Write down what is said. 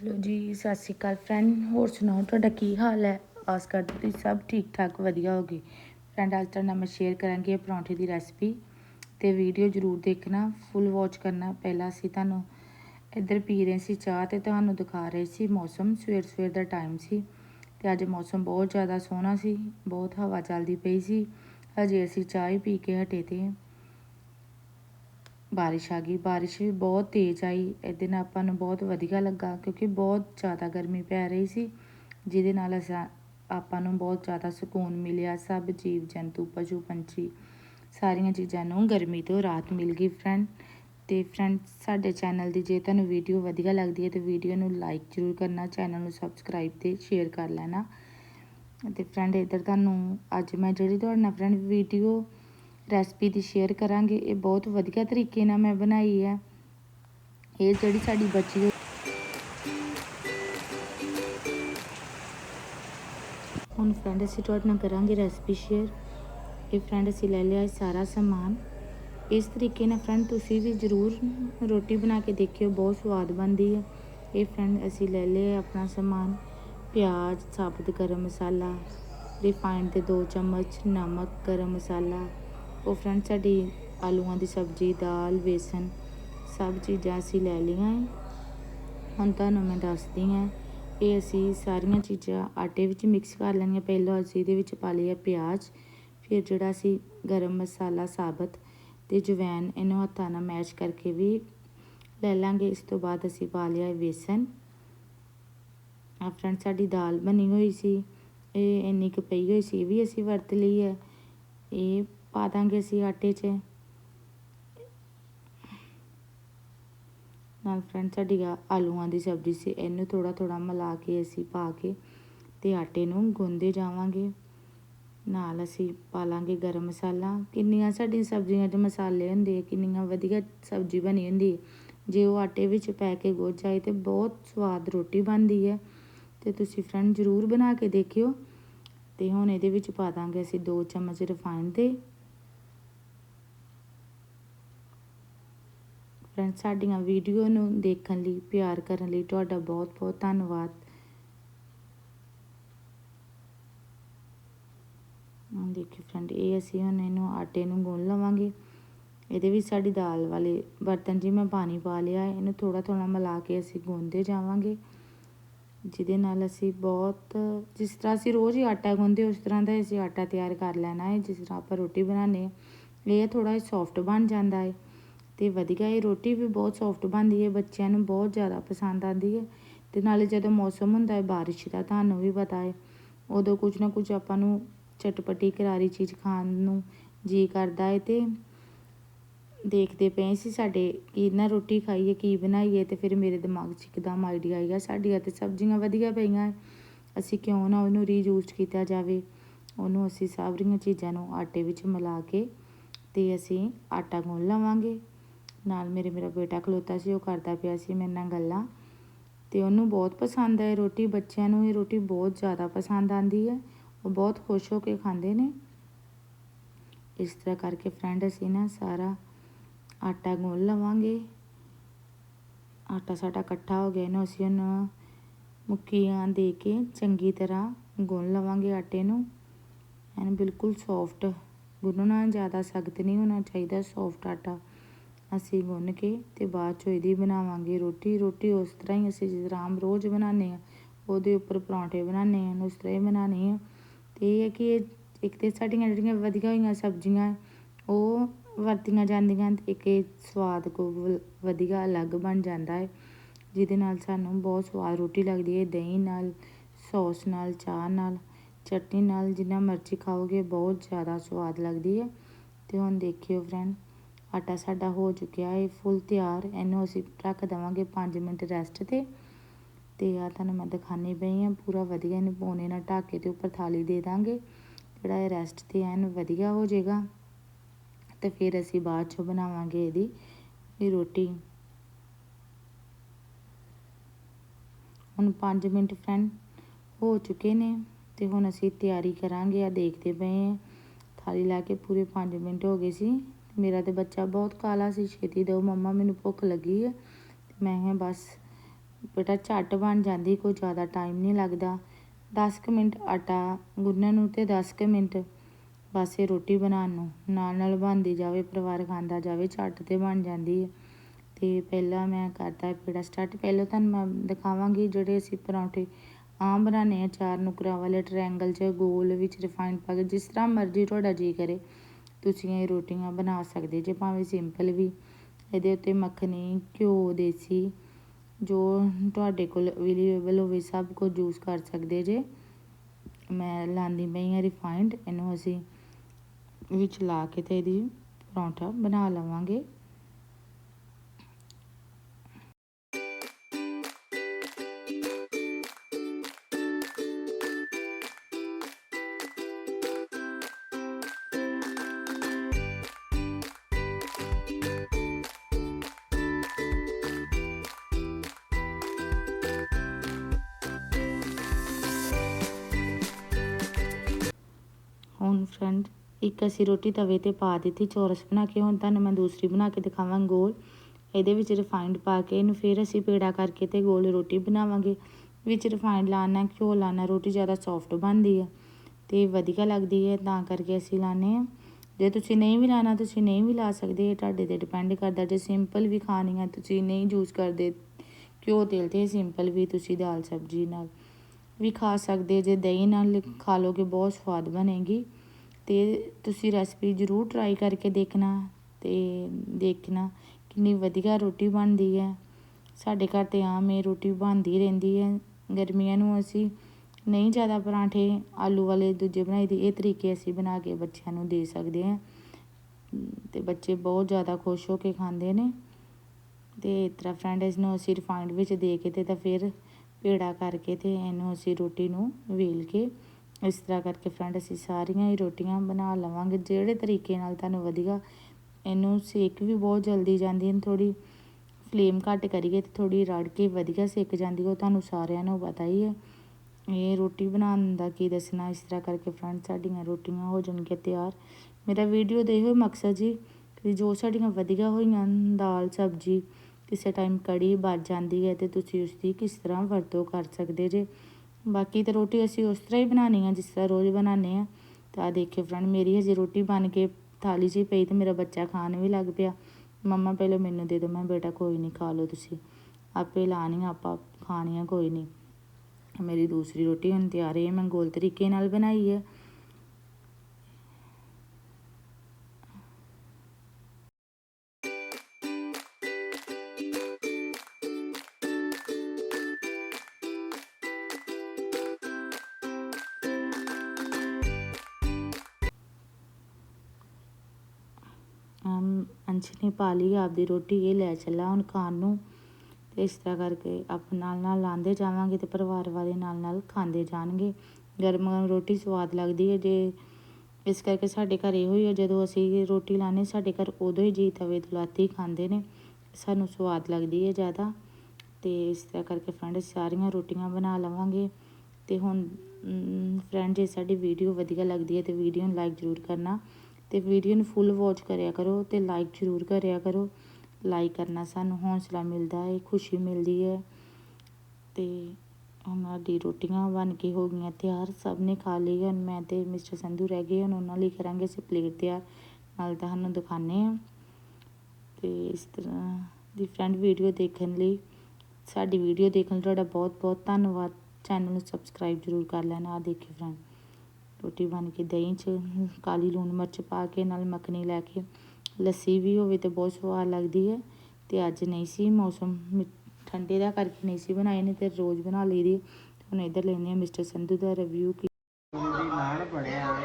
Hello ਜੀ, ਸਤਿ ਸ਼੍ਰੀ ਅਕਾਲ friend ਹੋਰ ਸੁਣਾਓ, ਤੁਹਾਡਾ ਕੀ ਹਾਲ ਹੈ? ਆਸ ਕਰਦੀ ਤੁਸੀਂ ਸਭ ਠੀਕ ਠਾਕ ਵਧੀਆ ਹੋਗੇ। ਫਰੈਂਡ ਅੱਜ ਤੁਹਾਡੇ ਨਾਲ ਮੈਂ ਸ਼ੇਅਰ ਕਰਾਂਗੀ ਇਹ ਪਰੌਂਠੇ ਦੀ ਰੈਸਪੀ ਤੇ ਵੀਡੀਓ ਜ਼ਰੂਰ ਦੇਖਣਾ ਫੁੱਲ ਵਾਚ ਕਰਨਾ। ਪਹਿਲਾਂ ਅਸੀਂ ਤੁਹਾਨੂੰ ਇੱਧਰ ਪੀ ਰਹੇ ਸੀ ਚਾਹ ਤੇ ਤੁਹਾਨੂੰ ਦਿਖਾ ਰਹੇ ਸੀ ਮੌਸਮ ਸਵੇਰ ਸਵੇਰ ਦਾ ਟਾਈਮ ਸੀ ਤੇ ਅੱਜ ਮੌਸਮ ਬਹੁਤ ਜ਼ਿਆਦਾ ਸੋਹਣਾ ਸੀ, ਬਹੁਤ ਹਵਾ ਚੱਲਦੀ ਪਈ ਸੀ। ਹਜੇ ਅਸੀਂ ਚਾਹ ਹੀ ਪੀ ਕੇ ਹਟੇ ਤੇ ਬਾਰਿਸ਼ ਆ ਗਈ। ਬਾਰਿਸ਼ ਵੀ ਬਹੁਤ ਤੇਜ਼ ਆਈ। ਇਹਦੇ ਨਾਲ ਆਪਾਂ ਨੂੰ ਬਹੁਤ ਵਧੀਆ ਲੱਗਾ ਕਿਉਂਕਿ ਬਹੁਤ ਜ਼ਿਆਦਾ ਗਰਮੀ ਪੈ ਰਹੀ ਸੀ, ਜਿਹਦੇ ਨਾਲ ਅਸਾਂ, ਆਪਾਂ ਨੂੰ ਬਹੁਤ ਜ਼ਿਆਦਾ ਸਕੂਨ ਮਿਲਿਆ। ਸਭ ਜੀਵ, ਜੰਤੂ, ਪਸ਼ੂ, ਪੰਛੀ, ਸਾਰੀਆਂ ਚੀਜ਼ਾਂ ਨੂੰ ਗਰਮੀ ਤੋਂ ਰਾਹਤ ਮਿਲ ਗਈ ਫਰੈਂਡ ਤੇ ਫਰੈਂਡ ਸਾਡੇ ਚੈਨਲ ਦੀ ਜੇ ਤੁਹਾਨੂੰ ਵੀਡੀਓ ਵਧੀਆ ਲੱਗਦੀ ਹੈ ਤੇ ਵੀਡੀਓ ਨੂੰ ਲਾਈਕ ਜ਼ਰੂਰ ਕਰਨਾ ਚੈਨਲ ਨੂੰ ਸਬਸਕ੍ਰਾਈਬ ਤੇ ਸ਼ੇਅਰ ਕਰ ਲੈਣਾ। ਤੇ ਫਰੈਂਡ ਇਧਰ ਤੁਹਾਨੂੰ ਅੱਜ ਮੈਂ ਜਿਹੜੀ ਤੁਹਾਡੇ ਨਾਲ ਫਰੈਂਡ ਵੀਡੀਓ ਰੈਸਪੀ ਦੀ ਸ਼ੇਅਰ ਕਰਾਂਗੇ। ਇਹ ਬਹੁਤ ਵਧੀਆ ਤਰੀਕੇ ਨਾਲ ਮੈਂ ਬਣਾਈ ਹੈ। ਇਹ ਜਿਹੜੀ ਸਾਡੀ ਬਚੀ ਹੋਈ ਹੁਣ ਫਰੈਂਡ ਅਸੀਂ ਤੁਹਾਡੇ ਨਾਲ ਕਰਾਂਗੇ ਰੈਸਪੀ ਸ਼ੇਅਰ ਇਹ ਫਰੈਂਡ ਅਸੀਂ ਲੈ ਲਿਆ ਸਾਰਾ ਸਮਾਨ। ਇਸ ਤਰੀਕੇ ਨਾਲ ਫਰੈਂਡ ਤੁਸੀਂ ਵੀ ਜ਼ਰੂਰ ਰੋਟੀ ਬਣਾ ਕੇ ਦੇਖਿਓ, ਬਹੁਤ ਸਵਾਦ ਬਣਦੀ ਹੈ। ਇਹ ਫਰੈਂਡ ਅਸੀਂ ਲੈ ਲਿਆ ਆਪਣਾ ਸਮਾਨ। ਪਿਆਜ਼, ਸਾਬਤ ਗਰਮ ਮਸਾਲਾ ਰਿਫਾਈਨਡ ਦੇ 2 ਚਮਚ, ਨਮਕ, ਗਰਮ ਮਸਾਲਾ ਉਹ ਫਰੈਂਡ ਸਾਡੀ ਆਲੂਆਂ ਦੀ ਸਬਜ਼ੀ, ਦਾਲ ਵੇਸਣ ਸਭ ਚੀਜ਼ਾਂ ਅਸੀਂ ਲੈ ਲਈਆਂ ਹੁਣ ਤੁਹਾਨੂੰ ਮੈਂ ਦੱਸਦੀ ਹਾਂ, ਇਹ ਅਸੀਂ ਸਾਰੀਆਂ ਚੀਜ਼ਾਂ ਆਟੇ ਵਿੱਚ ਮਿਕਸ ਕਰ ਲੈਣੀਆਂ। ਪਹਿਲਾਂ ਅਸੀਂ ਇਹਦੇ ਵਿੱਚ ਪਾ ਲਿਆ ਪਿਆਜ਼, ਫਿਰ ਜਿਹੜਾ ਅਸੀਂ ਗਰਮ ਮਸਾਲਾ ਸਾਬਤ ਤੇ ਜਵੈਨ ਇਹਨੂੰ ਹੱਥਾਂ ਨਾਲ ਮੈਸ਼ ਕਰਕੇ ਵੀ ਲੈ ਲਾਂਗੇ। ਇਸ ਤੋਂ ਬਾਅਦ ਅਸੀਂ ਪਾ ਲਿਆ ਵੇਸਣ ਆ ਫਰੈਂਡ ਸਾਡੀ ਦਾਲ ਬਣੀ ਹੋਈ ਸੀ। ਇਹ ਇੰਨੀ ਕੁ ਪਈ ਹੋਈ ਸੀ ਵੀ ਅਸੀਂ ਵਰਤ ਲਈ ਹੈ। ਇਹ ਪਾ ਦਾਂਗੇ ਅਸੀਂ ਆਟੇ 'ਚ। ਨਾਲ ਫਰੈਂਡ ਸਾਡੀ ਆਲੂਆਂ ਦੀ ਸਬਜ਼ੀ ਸੀ, ਇਹਨੂੰ ਥੋੜਾ ਥੋੜਾ ਮਿਲਾ ਕੇ ਅਸੀਂ ਪਾ ਕੇ ਤੇ ਆਟੇ ਨੂੰ ਗੁੰਦੇ ਜਾਵਾਂਗੇ। ਨਾਲ ਅਸੀਂ ਪਾ ਲਾਂਗੇ ਗਰਮ ਮਸਾਲਾ। ਕਿੰਨੀਆਂ ਸਾਡੀਆਂ ਸਬਜ਼ੀਆਂ 'ਚ ਮਸਾਲੇ ਹੁੰਦੇ ਕਿੰਨੀਆਂ ਵਧੀਆ ਸਬਜ਼ੀ ਬਣੀ ਹੁੰਦੀ ਹੈ ਜੇ ਉਹ ਆਟੇ ਵਿੱਚ ਪੈ ਕੇ ਗੁੱਝ ਜਾਏ ਤੇ ਬਹੁਤ ਸਵਾਦ ਰੋਟੀ ਬਣਦੀ ਹੈ ਤੇ ਤੁਸੀਂ ਫਰੈਂਡ ਜ਼ਰੂਰ ਬਣਾ ਕੇ ਦੇਖਿਓ। ਤੇ ਹੁਣ ਇਹਦੇ ਵਿੱਚ ਪਾ ਦਾਂਗੇ ਅਸੀਂ 2 ਚਮਚ ਰਿਫਾਈਨ 'ਤੇ ਫਰੈਂਡ ਸਾਡੀਆਂ ਵੀਡੀਓ ਨੂੰ ਦੇਖਣ ਲਈ, ਪਿਆਰ ਕਰਨ ਲਈ ਤੁਹਾਡਾ ਬਹੁਤ ਬਹੁਤ ਧੰਨਵਾਦ। ਦੇਖਿਓ ਫਰੈਂਡ ਇਹ ਅਸੀਂ ਹੁਣ ਇਹਨੂੰ ਆਟੇ ਨੂੰ ਗੁੰਨ ਲਵਾਂਗੇ। ਇਹਦੇ ਵਿੱਚ ਸਾਡੀ ਦਾਲ ਵਾਲੇ ਬਰਤਨ ਜੀ ਮੈਂ ਪਾਣੀ ਪਾ ਲਿਆ, ਇਹਨੂੰ ਥੋੜਾ ਥੋੜਾ ਮਿਲਾ ਕੇ ਅਸੀਂ ਗੁੰਨਦੇ ਜਾਵਾਂਗੇ। ਜਿਹਦੇ ਨਾਲ ਅਸੀਂ ਬਹੁਤ, ਜਿਸ ਤਰ੍ਹਾਂ ਅਸੀਂ ਰੋਜ਼ ਹੀ ਆਟਾ ਗੁੰਨਦੇ, ਉਸ ਤਰ੍ਹਾਂ ਦਾ ਅਸੀਂ ਆਟਾ ਤਿਆਰ ਕਰ ਲੈਣਾ ਹੈ। ਜਿਸ ਤਰ੍ਹਾਂ ਆਪਾਂ ਰੋਟੀ ਬਣਾਉਂਦੇ ਇਹ ਥੋੜਾ ਸੌਫਟ ਬਣ ਜਾਂਦਾ ਹੈ। ਅਤੇ ਵਧੀਆ ਇਹ ਰੋਟੀ ਵੀ ਬਹੁਤ ਸੋਫਟ ਬਣਦੀ ਹੈ, ਬੱਚਿਆਂ ਨੂੰ ਬਹੁਤ ਜ਼ਿਆਦਾ ਪਸੰਦ ਆਉਂਦੀ ਹੈ ਅਤੇ ਨਾਲੇ ਜਦੋਂ ਮੌਸਮ ਹੁੰਦਾ ਹੈ, ਬਾਰਿਸ਼ ਦਾ ਤੁਹਾਨੂੰ ਵੀ ਪਤਾ ਹੈ, ਉਦੋਂ ਕੁਝ ਨਾ ਕੁਝ ਆਪਾਂ ਨੂੰ ਚਟਪਟੀ ਕਰਾਰੀ ਚੀਜ਼ ਖਾਣ ਨੂੰ ਜੀ ਕਰਦਾ ਹੈ ਅਤੇ ਦੇਖਦੇ ਪਏ ਸੀ ਸਾਡੇ ਕੀ ਨਾ ਰੋਟੀ ਖਾਈਏ, ਕੀ ਬਣਾਈਏ ਤੇ ਫਿਰ ਮੇਰੇ ਦਿਮਾਗ 'ਚ ਇੱਕਦਮ ਆਈਡੀਆ ਆਇਆ ਸਾਡੀਆਂ ਤੇ ਸਬਜ਼ੀਆਂ ਵਧੀਆ ਪਈਆਂ ਅਸੀਂ ਕਿਉਂ ਨਾ ਉਹਨੂੰ ਰੀਯੂਜ਼ ਕੀਤਾ ਜਾਵੇ, ਉਹਨੂੰ ਅਸੀਂ ਸਾਰੀਆਂ ਚੀਜ਼ਾਂ ਨੂੰ ਆਟੇ ਵਿੱਚ ਮਿਲਾ ਕੇ ਤੇ ਅਸੀਂ ਆਟਾ ਗੁੰਨ ਲਵਾਂਗੇ। ਨਾਲ ਮੇਰੇ ਮੇਰਾ ਬੇਟਾ ਖਲੋਤਾ ਸੀ, ਉਹ ਕਰਦਾ ਪਿਆ ਸੀ ਮੇਰੇ ਨਾਲ ਗੱਲਾਂ। ਅਤੇ ਉਹਨੂੰ ਬਹੁਤ ਪਸੰਦ ਹੈ ਰੋਟੀ, ਬੱਚਿਆਂ ਨੂੰ ਇਹ ਰੋਟੀ ਬਹੁਤ ਜ਼ਿਆਦਾ ਪਸੰਦ ਆਉਂਦੀ ਹੈ। ਉਹ ਬਹੁਤ ਖੁਸ਼ ਹੋ ਕੇ ਖਾਂਦੇ ਨੇ। ਇਸ ਤਰ੍ਹਾਂ ਕਰਕੇ ਫਰੈਂਡ ਅਸੀਂ ਨਾ ਸਾਰਾ ਆਟਾ ਗੁੰਨ ਲਵਾਂਗੇ। ਆਟਾ ਸਾਡਾ ਇਕੱਠਾ ਹੋ ਗਿਆ ਇਹਨੂੰ ਅਸੀਂ ਉਹਨੂੰ ਮੁੱਕੀਆਂ ਦੇ ਕੇ ਚੰਗੀ ਤਰ੍ਹਾਂ ਗੁੰਨ ਲਵਾਂਗੇ ਆਟੇ ਨੂੰ। ਐਨ ਬਿਲਕੁਲ ਸੌਫਟ ਗੁੰਨਣਾ ਜ਼ਿਆਦਾ ਸਖਤ ਨਹੀਂ ਹੋਣਾ ਚਾਹੀਦਾ ਸੌਫਟ ਆਟਾ। ਅਸੀਂ ਗੁੰਨ ਕੇ ਅਤੇ ਬਾਅਦ ਚੋਂ ਇਹਦੀ ਬਣਾਵਾਂਗੇ ਰੋਟੀ। ਰੋਟੀ ਉਸ ਤਰ੍ਹਾਂ ਹੀ ਅਸੀਂ ਜਿਸ ਤਰ੍ਹਾਂ ਆਮ ਰੋਜ਼ ਬਣਾਉਂਦੇ ਹਾਂ, ਉਹਦੇ ਉੱਪਰ ਪਰੌਂਠੇ ਬਣਾਉਂਦੇ ਹਨ ਉਸ ਤਰ੍ਹਾਂ ਹੀ ਬਣਾਉਣੇ ਆ ਅਤੇ ਇਹ ਹੈ ਕਿ ਇਹ ਇੱਕ ਤਾਂ ਸਾਡੀਆਂ ਜਿਹੜੀਆਂ ਵਧੀਆ ਹੋਈਆਂ ਸਬਜ਼ੀਆਂ, ਉਹ ਵਰਤੀਆਂ ਜਾਂਦੀਆਂ ਹਨ ਅਤੇ ਇੱਕ ਇਹ ਸਵਾਦ ਕੋ ਵਧੀਆ ਅਲੱਗ ਬਣ ਜਾਂਦਾ ਹੈ, ਜਿਹਦੇ ਨਾਲ ਸਾਨੂੰ ਬਹੁਤ ਸਵਾਦ ਰੋਟੀ ਲੱਗਦੀ ਹੈ। ਦਹੀਂ ਨਾਲ, ਸੌਸ ਨਾਲ, ਚਾਹ ਨਾਲ, ਚਟਨੀ ਨਾਲ, ਜਿੰਨਾ ਮਰਜ਼ੀ ਖਾਓਗੇ ਬਹੁਤ ਜ਼ਿਆਦਾ ਸਵਾਦ ਲੱਗਦੀ ਹੈ। ਅਤੇ ਹੁਣ ਦੇਖਿਓ ਫਰੈਂਡ ਆਟਾ ਸਾਡਾ ਹੋ ਚੁੱਕਿਆ ਹੈ ਫੁੱਲ ਤਿਆਰ। ਇਹਨੂੰ ਅਸੀਂ ਰੱਖ ਦੇਵਾਂਗੇ 5 ਮਿੰਟ ਰੈਸਟ ਤੇ। ਤੇ ਆ ਤੁਹਾਨੂੰ ਮੈਂ ਦਿਖਾਣੀ ਪਈ ਆ ਪੂਰਾ ਵਧੀਆ ਇਹਨੂੰ ਪੋਨੇ ਨਾਲ ਢੱਕ ਕੇ ਤੇ ਉੱਪਰ ਥਾਲੀ ਦੇ ਦਾਂਗੇ। ਜਿਹੜਾ ਇਹ ਰੈਸਟ ਤੇ ਐਨ ਵਧੀਆ ਹੋ ਜਾਏਗਾ। ਤੇ ਫਿਰ ਅਸੀਂ ਬਾਅਦ 'ਚੋਂ ਬਣਾਵਾਂਗੇ ਇਹਦੀ ਇਹ ਰੋਟੀ। ਹੁਣ 5 ਮਿੰਟ ਫਰੈਂਡ ਹੋ ਚੁੱਕੇ ਨੇ ਤੇ ਹੁਣ ਅਸੀਂ ਤਿਆਰੀ ਕਰਾਂਗੇ। ਆ ਦੇਖਦੇ ਪਏ ਆ ਥਾਲੀ ਲਾ ਕੇ ਪੂਰੇ 5 ਮਿੰਟ ਹੋ ਗਏ ਸੀ। ਮੇਰਾ ਤੇ ਬੱਚਾ ਬਹੁਤ ਕਾਲਾ ਸੀ, ਛੇਤੀ ਦਿਓ ਮੰਮਾ ਮੈਨੂੰ ਭੁੱਖ ਲੱਗੀ ਹੈ ਮੈਂ ਕਿਹਾ ਬਸ, ਬੇਟਾ ਝੱਟ ਬਣ ਜਾਂਦੀ, ਕੋਈ ਜ਼ਿਆਦਾ ਟਾਈਮ ਨਹੀਂ ਲੱਗਦਾ। 10 ਕੁ ਮਿੰਟ ਆਟਾ ਗੁੰਨਣ ਨੂੰ ਤੇ 10 ਕੁ ਮਿੰਟ ਬਸ ਇਹ ਰੋਟੀ ਬਣਾਉਣ ਨੂੰ। ਨਾਲ ਨਾਲ ਬਣਦੀ ਜਾਵੇ, ਪਰਿਵਾਰ ਖਾਂਦਾ ਜਾਵੇ, ਝੱਟ ਤੇ ਬਣ ਜਾਂਦੀ ਹੈ ਤੇ ਪਹਿਲਾਂ ਮੈਂ ਕਰਦਾ ਪੇੜਾ ਸਟਾਰਟ ਪਹਿਲਾਂ ਤੁਹਾਨੂੰ ਮੈਂ ਦਿਖਾਵਾਂਗੀ ਜਿਹੜੇ ਅਸੀਂ ਪਰੌਂਠੇ ਆਮ ਬਣਾਉਂਦੇ ਆ ਚਾਰ ਨੁਕਰਾਂ ਵਾਲੇ ਟ੍ਰਾਇੰਗਲ 'ਚ, ਗੋਲ ਵਿੱਚ ਰਿਫਾਈਨ ਪਾ ਕੇ, ਜਿਸ ਤਰ੍ਹਾਂ ਮਰਜ਼ੀ ਤੁਹਾਡਾ ਜੀ ਕਰੇ। ਤੁਸੀਂ ਇਹ ਰੋਟੀਆਂ ਬਣਾ ਸਕਦੇ ਜੇ ਭਾਵੇਂ ਸਿੰਪਲ ਵੀ। ਇਹਦੇ ਉੱਤੇ ਮੱਖਣੀ, ਘਿਓ, ਦੇਸੀ, ਜੋ ਤੁਹਾਡੇ ਕੋਲ ਅਵੇਲੇਬਲ ਹੋਵੇ, ਸਭ ਕੁਝ ਯੂਜ਼ ਕਰ ਸਕਦੇ ਜੇ। ਮੈਂ ਲਾਉਂਦੀ ਪਈ ਹਾਂ ਰਿਫਾਈਨਡ ਇਹਨੂੰ ਅਸੀਂ ਵਿੱਚ ਲਾ ਕੇ ਤੇ ਇਹਦੀ ਪਰੌਂਠਾ ਬਣਾ ਲਵਾਂਗੇ। ਹੁਣ ਫਰੈਂਡ ਇੱਕ ਅਸੀਂ ਰੋਟੀ ਤਵੇ ਤੇ ਪਾ ਦਿੱਤੀ, ਚੌਰਸ ਬਣਾ ਕੇ, ਹੁਣ ਤੁਹਾਨੂੰ ਮੈਂ ਦੂਸਰੀ ਬਣਾ ਕੇ ਦਿਖਾਵਾਂ ਗੋਲ। ਇਹਦੇ ਵਿੱਚ ਰਿਫਾਈਨਡ ਪਾ ਕੇ, ਇਹਨੂੰ ਫਿਰ ਅਸੀਂ ਪੇੜਾ ਕਰਕੇ ਤੇ ਗੋਲ ਰੋਟੀ ਬਣਾਵਾਂਗੇ। ਵਿੱਚ ਰਿਫਾਈਨਡ ਲਾਣਾ ਘਿਓ ਲਾਣਾ ਰੋਟੀ ਜ਼ਿਆਦਾ ਸੌਫਟ ਬਣਦੀ ਹੈ ਤੇ ਵਧੀਆ ਲੱਗਦੀ ਹੈ ਤਾਂ ਕਰਕੇ ਅਸੀਂ ਲਾਣੇ ਆ। ਜੇ ਤੁਸੀਂ ਨਹੀਂ ਵੀ ਲਾਣਾ ਤੁਸੀਂ ਨਹੀਂ ਵੀ ਲਾ ਸਕਦੇ, ਇਹ ਤੁਹਾਡੇ ਤੇ ਡਿਪੈਂਡ ਕਰਦਾ। ਜੇ ਸਿੰਪਲ ਵੀ ਖਾਣੀ ਹੈ ਤੁਸੀਂ ਨਹੀਂ ਯੂਜ਼ ਕਰਦੇ, ਘਿਓ ਤੇਲ ਤੇ ਸਿੰਪਲ ਵੀ ਤੁਸੀਂ ਦਾਲ ਸਬਜ਼ੀ ਨਾਲ ਵੀ ਖਾ ਸਕਦੇ ਜੇ ਦਹੀਂ ਨਾਲ ਖਾ ਲੋਗੇ ਬਹੁਤ ਸਵਾਦ ਬਣੇਗੀ। ਅਤੇ ਤੁਸੀਂ ਰੈਸਪੀ ਜ਼ਰੂਰ ਟਰਾਈ ਕਰਕੇ ਦੇਖਣਾ ਅਤੇ ਦੇਖਣਾ ਕਿੰਨੀ ਵਧੀਆ ਰੋਟੀ ਬਣਦੀ ਹੈ। ਸਾਡੇ ਘਰ ਤਾਂ ਆਮ ਇਹ ਰੋਟੀ ਬਣਦੀ ਰਹਿੰਦੀ ਹੈ। ਗਰਮੀਆਂ ਨੂੰ ਅਸੀਂ ਨਹੀਂ ਜ਼ਿਆਦਾ ਪਰਾਂਠੇ, ਆਲੂ ਵਾਲੇ ਦੂਜੇ ਬਣਾਈ ਦੇ, ਇਹ ਤਰੀਕੇ ਅਸੀਂ ਬਣਾ ਕੇ ਬੱਚਿਆਂ ਨੂੰ ਦੇ ਸਕਦੇ ਹਾਂ। ਅਤੇ ਬੱਚੇ ਬਹੁਤ ਜ਼ਿਆਦਾ ਖੁਸ਼ ਹੋ ਕੇ ਖਾਂਦੇ ਨੇ। ਅਤੇ ਇਸ ਤਰ੍ਹਾਂ ਫਰੈਂਡ ਇਸ ਨੂੰ ਅਸੀਂ ਰਿਫਾਈਨਡ ਵਿੱਚ ਦੇ ਕੇ ਅਤੇ ਤਾਂ ਫਿਰ ਪੇੜਾ ਕਰਕੇ ਅਤੇ ਇਹਨੂੰ ਅਸੀਂ ਰੋਟੀ ਨੂੰ ਵੇਲ ਕੇ ਇਸ ਤਰ੍ਹਾਂ ਕਰਕੇ ਫਰੈਂਡ ਅਸੀਂ ਸਾਰੀਆਂ ਹੀ ਰੋਟੀਆਂ ਬਣਾ ਲਵਾਂਗੇ, ਜਿਹੜੇ ਤਰੀਕੇ ਨਾਲ ਤੁਹਾਨੂੰ ਵਧੀਆ ਇਹਨੂੰ ਸੇਕ ਵੀ ਬਹੁਤ ਜਲਦੀ ਜਾਂਦੀ ਹੈ ਥੋੜੀ ਫਲੇਮ ਘੱਟ ਕਰੀਏ ਤੇ ਥੋੜੀ ਰੜ ਕੇ ਵਧੀਆ ਸੇਕ ਜਾਂਦੀ ਉਹ ਤੁਹਾਨੂੰ ਸਾਰਿਆਂ ਨੂੰ ਪਤਾ ਹੀ ਹੈ। ਇਹ ਰੋਟੀ ਬਣਾਉਣ ਦਾ ਕੀ ਦੱਸਣਾ, ਇਸ ਤਰ੍ਹਾਂ ਕਰਕੇ ਫਰੈਂਡ ਸਾਡੀਆਂ ਰੋਟੀਆਂ ਹੋ ਜਾਣਗੀਆਂ ਤਿਆਰ। ਮੇਰਾ ਵੀਡੀਓ ਦੇ ਇਹੋ ਮਕਸਦ ਜੀ ਕਿ ਜੋ ਸਾਡੀਆਂ ਵਧੀਆ ਹੋਈਆਂ, ਦਾਲ, ਸਬਜ਼ੀ, ਕਿਸੇ ਟਾਈਮ ਕੜੀ ਬਚ ਜਾਂਦੀ ਹੈ ਤੇ ਤੁਸੀਂ ਉਸ ਦੀ ਕਿਸ ਤਰ੍ਹਾਂ ਵਰਤੋਂ ਕਰ ਸਕਦੇ ਜੇ। ਬਾਕੀ ਤੇ ਰੋਟੀ ਅਸੀਂ ਉਸ ਤਰ੍ਹਾਂ ਹੀ ਬਣਾਉਣੀ ਆ ਜਿਸ ਤਰ੍ਹਾਂ ਰੋਜ਼ ਬਣਾਉਂਦੇ ਆ ਤਾਂ ਆਹ ਦੇਖਿਓ ਫਰੈਂਡ ਮੇਰੀ ਹਜੇ ਰੋਟੀ ਬਣ ਕੇ ਥਾਲੀ 'ਚ ਹੀ ਪਈ ਤੇ ਮੇਰਾ ਬੱਚਾ ਖਾਣ ਵੀ ਲੱਗ ਪਿਆ। ਮੰਮਾ ਪਹਿਲਾਂ ਮੈਨੂੰ ਦੇ ਦਿਓ, ਮੈਂ ਬੇਟਾ ਕੋਈ ਨਹੀਂ ਖਾ ਲਓ ਤੁਸੀਂ। ਆਪੇ ਲਾਣੀ ਆਪਾਂ ਖਾਣੀ ਆ ਕੋਈ ਨਹੀਂ। ਮੇਰੀ ਦੂਸਰੀ ਰੋਟੀ ਹੁਣ ਤਿਆਰ ਹੈ, ਮੈਂ ਗੋਲ ਤਰੀਕੇ ਨਾਲ ਬਣਾਈ ਹੈ। ਅਮ ਨੇ ਪਾ ਆਪਦੀ ਰੋਟੀ ਇਹ ਲੈ ਚੱਲਾ ਹੁਣ ਖਾਣ ਨੂੰ। ਤੇ ਇਸ ਤਰ੍ਹਾਂ ਕਰਕੇ ਆਪ ਨਾਲ ਨਾਲ ਲਾਉਂਦੇ ਜਾਵਾਂਗੇ ਤੇ ਪਰਿਵਾਰ ਵਾਲੇ ਨਾਲ ਨਾਲ ਖਾਂਦੇ ਜਾਣਗੇ। ਗਰਮ ਗਰਮ ਰੋਟੀ ਸਵਾਦ ਲੱਗਦੀ ਹੈ ਜੇ ਇਸ ਕਰਕੇ ਸਾਡੇ ਘਰ ਇਹੋ ਹੀ ਹੈ, ਜਦੋਂ ਅਸੀਂ ਰੋਟੀ ਲਾਣੇ ਸਾਡੇ ਘਰ ਉਦੋਂ ਹੀ ਜੀ ਤਵੇ ਦੁਲਾਤੀ ਖਾਂਦੇ ਨੇ। ਸਾਨੂੰ ਸਵਾਦ ਲੱਗਦੀ ਹੈ ਜ਼ਿਆਦਾ। ਤੇ ਇਸ ਤਰ੍ਹਾਂ ਕਰਕੇ ਫਰੈਂਡ ਸਾਰੀਆਂ ਰੋਟੀਆਂ ਬਣਾ ਲਵਾਂਗੇ। ਤੇ ਹੁਣ ਫਰੈਂਡ ਜੇ ਸਾਡੀ ਵੀਡੀਓ ਵਧੀਆ ਲੱਗਦੀ ਹੈ ਤੇ ਵੀਡੀਓ ਨੂੰ ਲਾਈਕ ਜ਼ਰੂਰ ਕਰਨਾ। ਅਤੇ ਵੀਡੀਓ ਨੂੰ ਫੁੱਲ ਵੋਚ ਕਰਿਆ ਕਰੋ ਅਤੇ ਲਾਈਕ ਜ਼ਰੂਰ ਕਰਿਆ ਕਰੋ। ਲਾਈਕ ਕਰਨਾ ਸਾਨੂੰ ਹੌਂਸਲਾ ਮਿਲਦਾ ਹੈ, ਖੁਸ਼ੀ ਮਿਲਦੀ ਹੈ। ਅਤੇ ਹੁਣ ਸਾਡੀ ਰੋਟੀਆਂ ਬਣ ਕੇ ਹੋ ਗਈਆਂ ਤਿਆਰ, ਸਭ ਨੇ ਖਾ ਲਈ ਹੁਣ ਮੈਂ ਤੇ ਮਿਸਟਰ ਸੰਧੂ ਰਹਿ ਗਏ, ਹੁਣ ਉਹਨਾਂ ਲਈ ਕਰਾਂਗੇ ਅਸੀਂ ਪਲੇਟ ਤਿਆਰ। ਨਾਲ ਤੁਹਾਨੂੰ ਦਿਖਾਉਂਦੇ ਹਾਂ। ਅਤੇ ਇਸ ਤਰ੍ਹਾਂ ਦੀ ਫਰੈਂਡ ਵੀਡੀਓ ਦੇਖਣ ਲਈ, ਸਾਡੀ ਵੀਡੀਓ ਦੇਖਣ ਲਈ ਤੁਹਾਡਾ ਬਹੁਤ ਬਹੁਤ ਧੰਨਵਾਦ। ਚੈਨਲ ਨੂੰ ਸਬਸਕ੍ਰਾਈਬ ਜ਼ਰੂਰ ਕਰ ਲੈਣਾ ਆ ਦੇਖਿਓ ਫਰੈਂਡ ਰੋਟੀ ਬਣ ਕੇ ਦਹੀਂ 'ਚ, ਕਾਲੀ ਲੂਣ ਮਿਰਚ ਪਾ ਕੇ, ਨਾਲ ਮੱਖਣੀ ਲੈ ਕੇ, ਲੱਸੀ ਵੀ ਹੋਵੇ ਤਾਂ ਬਹੁਤ ਸਵਾਦ ਲੱਗਦੀ ਹੈ। ਅਤੇ ਅੱਜ ਨਹੀਂ ਸੀ ਮੌਸਮ, ਮਿ- ਠੰਡੇ ਦਾ ਕਰਕੇ ਨਹੀਂ ਸੀ ਬਣਾਏ, ਨਹੀਂ ਤੇ ਰੋਜ਼ ਬਣਾ ਲਈਦੀ। ਹੁਣ ਇੱਧਰ ਲੈਂਦੇ ਹਾਂ ਮਿਸਟਰ ਸੰਧੂ ਦਾ ਰਿਵਿਊ ਕੀ ਨਾਲ ਬਣਿਆ